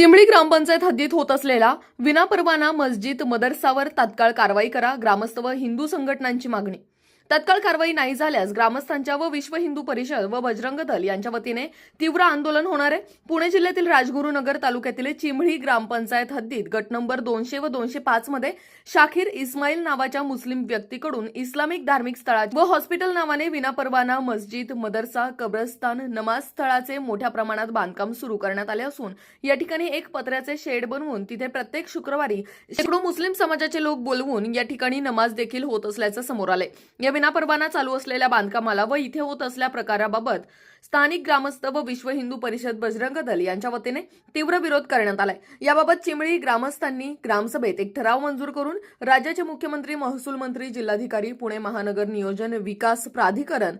चिंबळी ग्रामपंचायत हद्दीत होत असलेला विनापरवाना मस्जिद मदरसावर तात्काळ कारवाई करा ग्रामस्थ व हिंदू संघटनांची मागणी. तत्काळ कारवाई नाही झाल्यास ग्रामस्थांच्या व विश्व हिंदू परिषद व बजरंग दल यांच्या वतीने तीव्र आंदोलन होणार आहे. पुणे जिल्ह्यातील राजगुरुनगर तालुक्यातील चिमळी ग्रामपंचायत हद्दीत गट नंबर दोनशे व दोनशे पाच मध्ये शाखीर इस्माईल नावाच्या मुस्लिम व्यक्तीकडून इस्लामिक धार्मिक स्थळात व हॉस्पिटल नावाने विनापरवाना मस्जिद मदरसा कब्रस्तान नमाज स्थळाचे मोठ्या प्रमाणात बांधकाम सुरू करण्यात आले असून या ठिकाणी एक पत्र्याचे शेड बनवून तिथे प्रत्येक शुक्रवारी शेकडो मुस्लिम समाजाचे लोक बोलवून या ठिकाणी नमाज देखील होत असल्याचं समोर आले या विनापरवाना चालू असलेल्या बांधकामाला व इथे होत असल्या प्रकाराबाबत स्थानिक ग्रामस्थ व विश्व हिंदू परिषद बजरंग दल यांच्या वतीने तीव्र विरोध करण्यात आलाय. याबाबत चिमळी ग्रामस्थांनी ग्रामसभेत एक ठराव मंजूर करून राज्याचे मुख्यमंत्री महसूल मंत्री जिल्हाधिकारी पुणे महानगर नियोजन विकास प्राधिकरण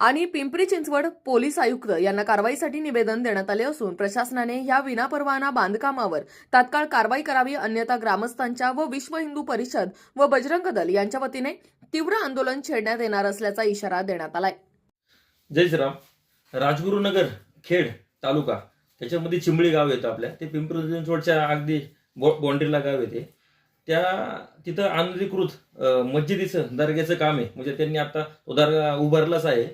आणि पिंपरी चिंचवड पोलीस आयुक्त यांना कारवाईसाठी निवेदन देण्यात आले असून प्रशासनाने या विनापरवाना बांधकामावर तात्काळ कारवाई करावी अन्यथा ग्रामस्थांच्या व विश्व हिंदू परिषद व बजरंग दल यांच्या वतीने तीव्र आंदोलन छेडण्यात येणार असल्याचा इशारा देण्यात आलाय. जय श्रीराम. राजगुरुनगर खेड तालुका त्याच्यामध्ये चिंबळी गाव येतं आपल्या. ते पिंपरी चिंचवडच्या अगदी बो गाव येते. त्या तिथं अनधिकृत मस्जिदीचं दर्ग्याचं काम आहे. म्हणजे त्यांनी आता तो दर्गा उभारलाच आहे.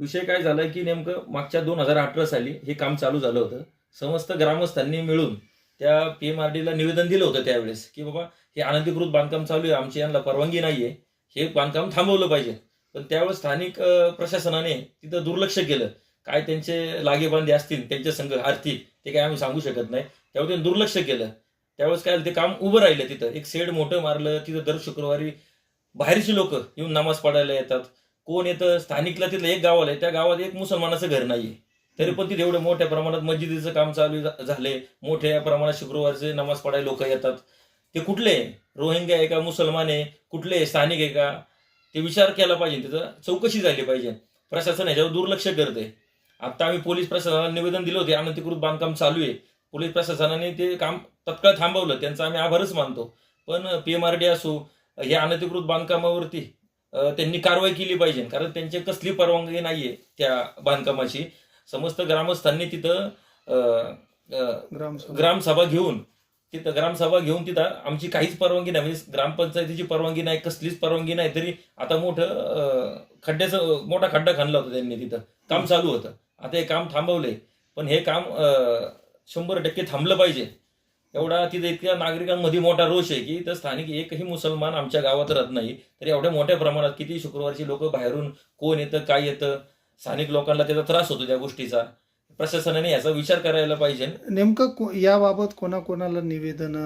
विषय काय झाला की नेमकं मागच्या दोन हजार अठरा साली हे काम चालू झालं होतं. समस्त ग्रामस्थांनी मिळून त्या पी एम आर डीला निवेदन दिलं होतं त्यावेळेस की बाबा हे अनधिकृत बांधकाम चालू आहे आमची यांना परवानगी नाही आहे हे बांधकाम थांबवलं पाहिजे. पण त्यावेळेस स्थानिक प्रशासनाने तिथं दुर्लक्ष केलं. काय त्यांचे लागेबांधे असतील त्यांच्या संघ आर्थिक ते काय आम्ही सांगू शकत नाही. त्यावेळी त्यांनी दुर्लक्ष केलं. त्यावेळेस काय ते काम उभं राहिलं तिथं. एक शेड मोठं मारलं तिथं दर शुक्रवारी बाहेरची लोक येऊन नमाज पडायला येतात. कोण येतं? स्थानिकला तिथलं एक गाव आहे. त्या गावात एक मुसलमानाचं घर नाहीये. तरी पण तिथे एवढं मोठ्या प्रमाणात मस्जिदीचं काम चालू झाले मोठ्या प्रमाणात शुक्रवारचे नमाज पडायला लोक येतात. ते कुठले? रोहिंग्या आहे का? मुसलमान आहे. कुठले? आहे, स्थानिक आहे का? ते विचार केला पाहिजे. त्याचं चौकशी झाली पाहिजे. प्रशासन ह्याच्यावर दुर्लक्ष करते आता आम्ही पोलीस प्रशासनाला निवेदन दिलं होते. अनधिकृत बांधकाम चालू आहे. पोलीस प्रशासनाने ते काम तत्काळ थांबवलं. त्यांचा आम्ही आभारच मानतो. पण पी एम आर डी असो हे अनधिकृत बांधकामावरती त्यांनी कारवाई केली पाहिजे. कारण त्यांची कसली परवानगी नाहीये त्या बांधकामाची. समस्त ग्रामस्थांनी तिथं ग्रामसभा. घेऊन तिथं ग्रामसभा घेऊन तिथं आमची काहीच परवानगी नाही. म्हणजे ग्रामपंचायतीची परवानगी नाही कसलीच परवानगी नाही. तरी आता मोठं खड्ड्याचं मोठा खड्डा खणला होता त्यांनी तिथं. काम चालू होतं. आता हे काम थांबवले पण हे काम शंभर टक्के थांबलं पाहिजे. एवढा तिथे इतक्या नागरिकांमध्ये मोठा रोष आहे की इथं स्थानिक एकही मुसलमान आमच्या गावात राहत नाही. तर एवढ्या मोठ्या प्रमाणात किती शुक्रवारची लोक बाहेरून कोण येतं काय येतं स्थानिक लोकांना त्याचा त्रास होतो त्या गोष्टीचा. प्रशासनाने याचा विचार करायला पाहिजे. नेमकं याबाबत कोणाकोणाला निवेदन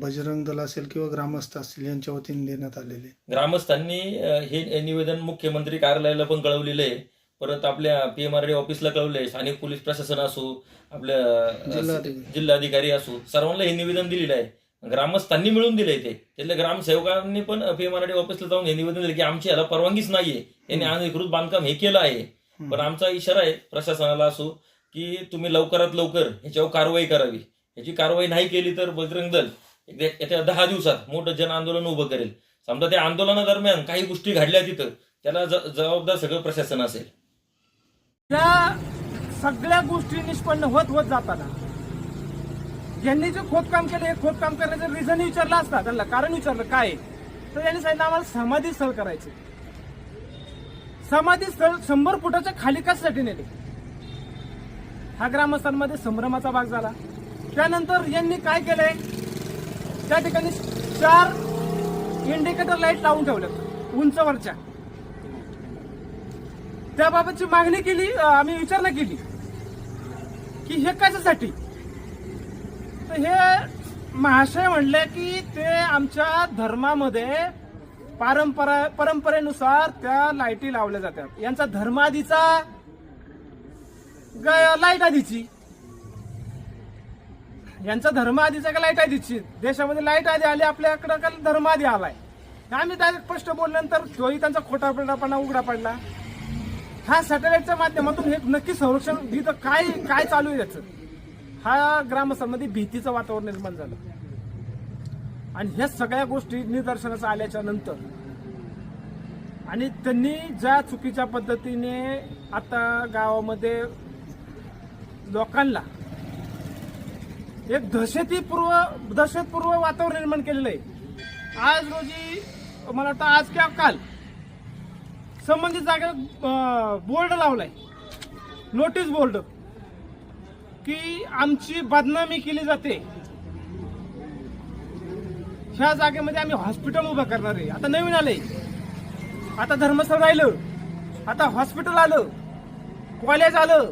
बजरंग दल असेल किंवा ग्रामस्थ असतील यांच्या वतीने देण्यात आलेले? ग्रामस्थांनी हे निवेदन मुख्यमंत्री कार्यालयाला पण कळवलेलं आहे. परत आपल्या पी एम आर डी ऑफिसला कळवलंय स्थानिक पोलीस प्रशासन असो आपल्या जिल्हाधिकारी. असो सर्वांना हे निवेदन दिलेलं आहे. ग्रामस्थांनी मिळून दिलंय ते. त्यातल्या ग्रामसेवकांनी पण पी एम आर डी ऑफिसला जाऊन हे निवेदन दिलं की आमची याला परवानगीच नाहीये. यांनी अनधिकृत बांधकाम हे केलं आहे. पण आमचा इशारा आहे प्रशासनाला असो की तुम्ही लवकरात लवकर ह्याच्यावर कारवाई करावी. याची कारवाई नाही केली तर बजरंग दल येत्या दहा दिवसात मोठं जन आंदोलन उभं करेल. समजा त्या आंदोलनादरम्यान काही गोष्टी घडल्या तिथं त्याला जबाबदार सगळं प्रशासन असेल. या सगळ्या गोष्टी निष्पन्न होत होत जाताना यांनी जे खोदकाम केलं हे खोदकाम करण्याचं रिझन विचारलं असता त्यांना कारण विचारलं काय? आहे? तर यांनी सांगितलं आम्हाला समाधी स्थळ करायचे. समाधी स्थळ शंभर फुटाच्या खाली कशासाठी नेले? हा ग्रामस्थांमध्ये संभ्रमाचा भाग झाला. त्यानंतर यांनी काय केलंय? त्या ठिकाणी चार इंडिकेटर लाइट लावून ठेवल्यात उंचवरच्या. त्याबाबतची मागणी केली आम्ही विचारणा केली. की हे कशासाठी? तर हे महाशय म्हणले की ते आमच्या धर्मामध्ये परंपरा परंपरेनुसार त्या लाईटी लावल्या जातात. यांचा धर्माधीचा ग- लाइट आधीची. यांचा धर्म आधीचा का लाइट आधीची? देशामध्ये लाइट आधी आली आपल्याकडं का धर्म आधी आलाय? आम्ही डायरेक्ट स्पष्ट बोलल्यानंतर तोही त्यांचा खोटा पडलापणा उघडा पडला. हा सॅटेलाइटच्या माध्यमातून हे नक्की संरक्षण इथं काय काय चालू आहे याचं? हा ग्रामस्थांमध्ये भीतीचं वातावरण निर्माण झालं. आणि ह्या सगळ्या गोष्टी निदर्शनास आल्याच्यानंतर आणि त्यांनी ज्या चुकीच्या पद्धतीने आता गावामध्ये लोकांना एक दहशतीपूर्व दहशतपूर्व वातावरण निर्माण केलेलं आहे. आज रोजी मला वाटतं आज किंवा काल संबंधित जागेवर बोर्ड लावलाय. नोटीस बोर्ड की आमची बदनामी केली जाते. ह्या जागेमध्ये आम्ही हॉस्पिटल उभं करणार आहे. आता नवीन आले आता धर्मस्थळ राहिलं. आता हॉस्पिटल आलं. कॉलेज आलं.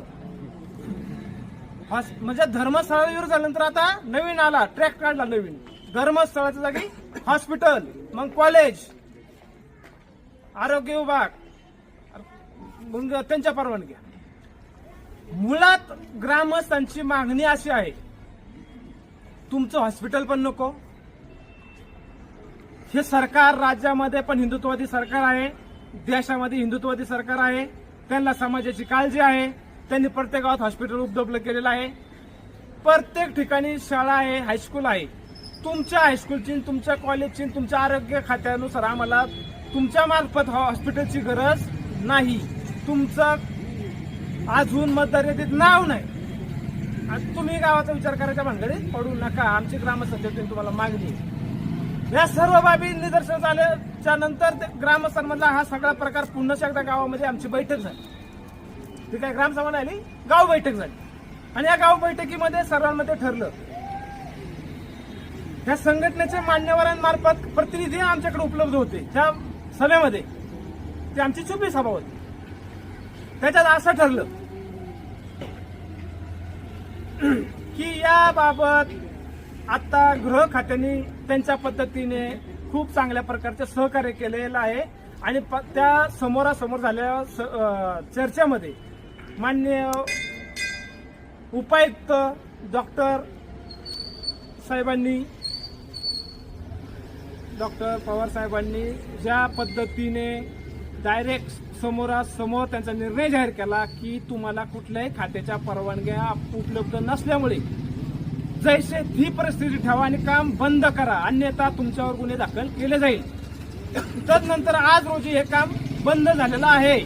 म्हणजे धर्मस्थळावर झाल्यानंतर आता नवीन आला. ट्रॅक काढला नवीन. धर्मस्थळाच्या जागी हॉस्पिटल मग कॉलेज आरोग्य विभाग. मग त्यांच्या परवानग्या. मुळात ग्रामस्थांची मागणी अशी आहे तुमचं हॉस्पिटल पण नको. हे सरकार राज्यामध्ये पण हिंदुत्ववादी सरकार आहे देशामध्ये हिंदुत्ववादी सरकार आहे त्यांना समाजाची काळजी आहे त्यांनी प्रत्येक गावात हॉस्पिटल उपलब्ध केलेलं आहे. प्रत्येक ठिकाणी शाळा आहे हायस्कूल आहे. तुमच्या हायस्कूलची तुमच्या कॉलेजची तुमच्या आरोग्य खात्यानुसार आम्हाला तुमच्या मार्फत हॉस्पिटलची गरज नाही. तुमचं अजून मतदार यादीत नाव नाही. आणि तुम्ही गावाचा विचार करायच्या भानगडीत पडू नका. आमची ग्रामसभेतून तुम्हाला मागणी या सर्व बाबी निदर्शन झाल्याच्यानंतर ते ग्रामस्थांमधला हा सगळा प्रकार पुन्हा एकदा गावामध्ये आमची बैठक झाली. ती काय ग्रामसभा नाही आली गाव बैठक झाली. आणि या गाव बैठकीमध्ये सर्वांमध्ये ठरलं त्या संघटनेचे मान्यवरांमार्फत प्रतिनिधी आमच्याकडे उपलब्ध होते. त्या सभेमध्ये ती आमची छुपी सभा होती. त्याच्यात असं ठरलं की याबाबत आता गृह खात्याने त्यांच्या पद्धतीने खूप चांगल्या प्रकारचे सहकार्य केलेलं आहे. आणि प- त्या समोरासमोर झालेल्या स- चर्चेमध्ये मान्य उपायुक्त डॉक्टर साहेबांनी डॉक्टर पवार साहेबांनी ज्या पद्धतीने डायरेक्ट समोरासमोर त्यांचा निर्णय जाहीर केला की तुम्हाला कुठल्याही खात्याच्या परवानग्या उपलब्ध नसल्यामुळे जैसे ही परिस्थिती ठेवा आणि काम बंद करा. अन्यथा तुमच्यावर गुन्हे दाखल केले जाईल. तदनंतर आज रोजी हे काम बंद झालेलं आहे.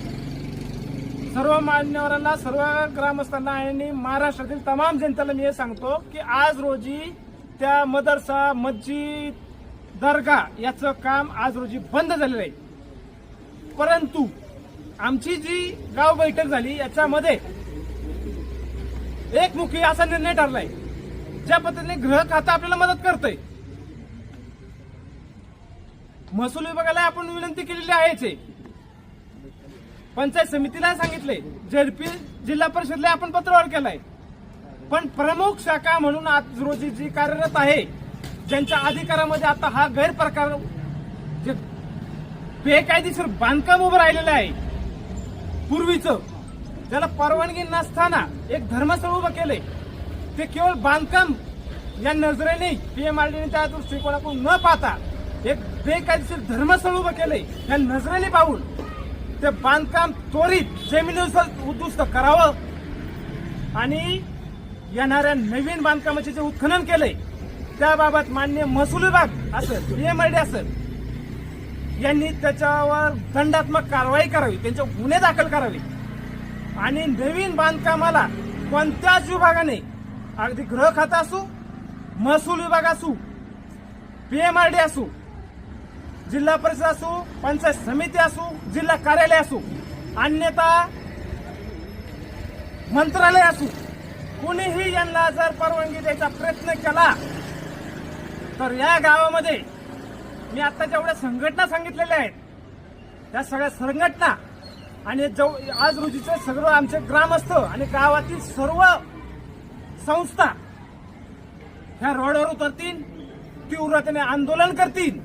सर्व मान्यवरांना सर्व ग्रामस्थांना आणि महाराष्ट्रातील तमाम जनतेला मी हे सांगतो की आज रोजी त्या मदरसा मस्जिद दर्गा याचं काम आज रोजी बंद झालेलं आहे. परंतु आमची जी गाव बैठक झाली याच्यामध्ये एकमुखी असा निर्णय ठरलाय ज्या पद्धतीने गृह खातं आपल्याला मदत करतंय. महसूल विभागाला आपण विनंती केलेली आहेच पंचायत समितीला सांगितले झेडपी जिल्हा परिषदला आपण पत्रव्यवहार केलाय. पण प्रमुख शाखा म्हणून आज रोजी जी कार्यरत आहे ज्यांच्या अधिकारामध्ये आता हा गैरप्रकार जे बेकायदेशीर बांधकाम उभं राहिलेलं आहे. पूर्वीचं ज्याला परवानगी नसताना एक धर्मस्थळ उभं केलंय. ते केवळ बांधकाम या नजरेने पीएमआरडीने त्या दृष्टिकोनातून न पाहता एक बेकायदेशीर धर्मस्थळ उभं केलंय. या नजरेने पाहून ते बांधकाम त्वरित जमिनीनुसार उद्ध्वस्त करावं आणि येणाऱ्या नवीन बांधकामाचे जे उत्खनन केलंय त्याबाबत मान्य महसूल विभाग असेल पीएमआरडी असेल यांनी त्याच्यावर दंडात्मक कारवाई करावी त्यांचे गुन्हे दाखल करावे. आणि नवीन बांधकामाला कोणत्याच विभागाने अगदी गृह खातं असू महसूल विभाग असू पीएमआरडी असू जिल्हा परिषद असू पंचायत समिती असू जिल्हा कार्यालय असू अन्यथा मंत्रालय असू कुणीही यांना जर परवानगी द्यायचा प्रयत्न केला तर या गावामध्ये मी आता जेवढ्या संघटना सांगितलेल्या आहेत त्या सगळ्या संघटना आणि जव आज रोजीचे सगळं आमचे ग्रामस्थ आणि गावातील सर्व संस्था ह्या रोडवर उतरतील तीव्रतेने आंदोलन करतील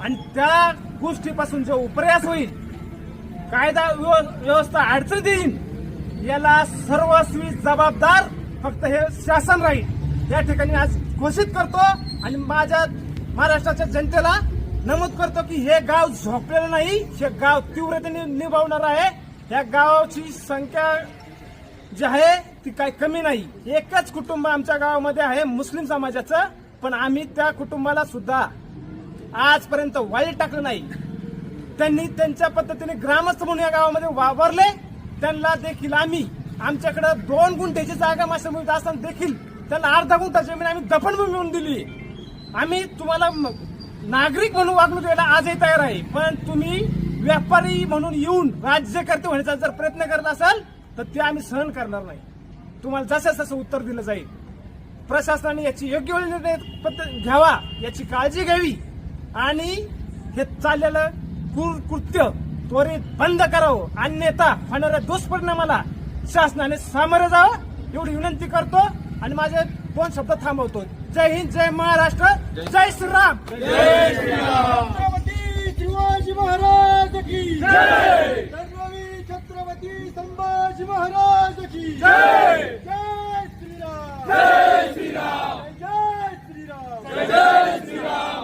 आणि त्या गोष्टीपासून जो उपरयास होईल कायदा व्यव- व्यवस्था अडचण देईल याला सर्वस्वी जबाबदार फक्त हे शासन राहील. या ठिकाणी आज घोषित करतो आणि माझ्या महाराष्ट्राच्या जनतेला नमूद करतो की हे गाव झोपलेलं नाही हे गाव तीव्रतेने निभावणार आहे. या गावाची संख्या जी आहे ती काही कमी नाही. एकच कुटुंब आमच्या गावामध्ये आहे मुस्लिम समाजाचं. पण आम्ही त्या कुटुंबाला सुद्धा आजपर्यंत वाईट टाकलं नाही. त्यांनी त्यांच्या पद्धतीने ग्रामस्थ म्हणून या गावामध्ये वावरले. त्यांना देखील आम्ही आमच्याकडे दोन गुंठ्याची जागा मासे मिळत असताना देखील त्यांना अर्धा गुंठा जमीन आम्ही दफनभूमी म्हणून दिली. आम्ही तुम्हाला नागरिक म्हणून वागणूक द्यायला आजही तयार आहे. पण तुम्ही व्यापारी म्हणून येऊन राज्यकर्ते होण्याचा जर प्रयत्न करत असाल तर ते आम्ही सहन करणार नाही. तुम्हाला जसं तसं उत्तर दिलं जाईल प्रशासनाने याची योग्य वेळ निर्णय घ्यावा याची काळजी घ्यावी आणि हे चाललेलं कृत्य त्वरित बंद करावं. अन्यथा होणाऱ्या दुष्परिणामाला शासनाने सामोरं जावं एवढी विनंती करतो. आणि माझे दोन शब्द थांबवतो जय हिंद जय महाराष्ट्र जय श्रीराम. छत्रपती शिवाजी महाराज की जय. छत्रपती छत्रपती संभाजी महाराज की जय. जय श्रीराम. जय श्रीराम. जय श्रीराम.